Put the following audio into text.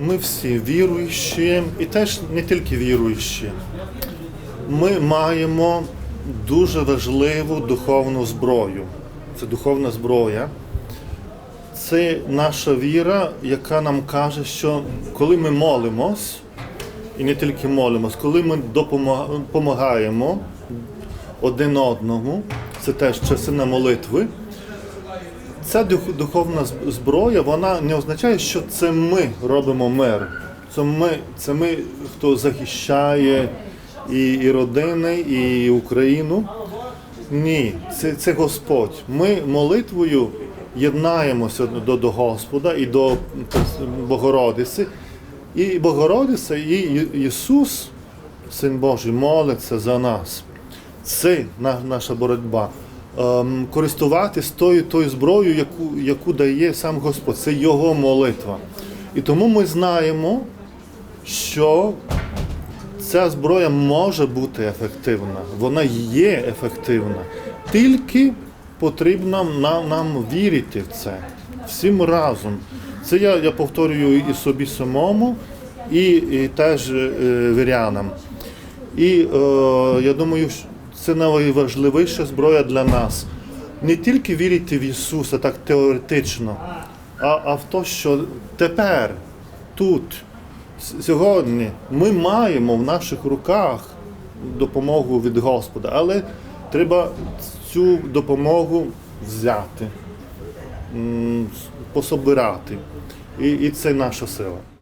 ми всі віруючі, і теж не тільки віруючі. Ми маємо дуже важливу духовну зброю. Це духовна зброя. Це наша віра, яка нам каже, що коли ми молимось, і не тільки молимось, коли ми допомагаємо один одному, це теж частина молитви. Ця духовна зброя, вона не означає, що це ми робимо мир. Це ми, це ми хто захищає і, і родини, і Україну. Ні, це, це Господь. Ми молитвою єднаємося до, до Господа і до Богородиці. І Богородиця, і Ісус, Син Божий, молиться за нас. Це наша боротьба. Ем, користуватись тою, тою зброєю, яку, яку дає сам Господь. Це Його молитва. І тому ми знаємо, що ця зброя може бути ефективна, вона є ефективна. Тільки потрібно нам, нам вірити в це всім разом. Це я, я повторюю і собі самому, і, і теж е, вірянам. І е, я думаю, це найважливіша зброя для нас. Не тільки вірити в Ісуса так теоретично, а, а в те, що тепер, тут, сьогодні ми маємо в наших руках допомогу від Господа, але треба цю допомогу взяти, пособирати. І, і це наша сила.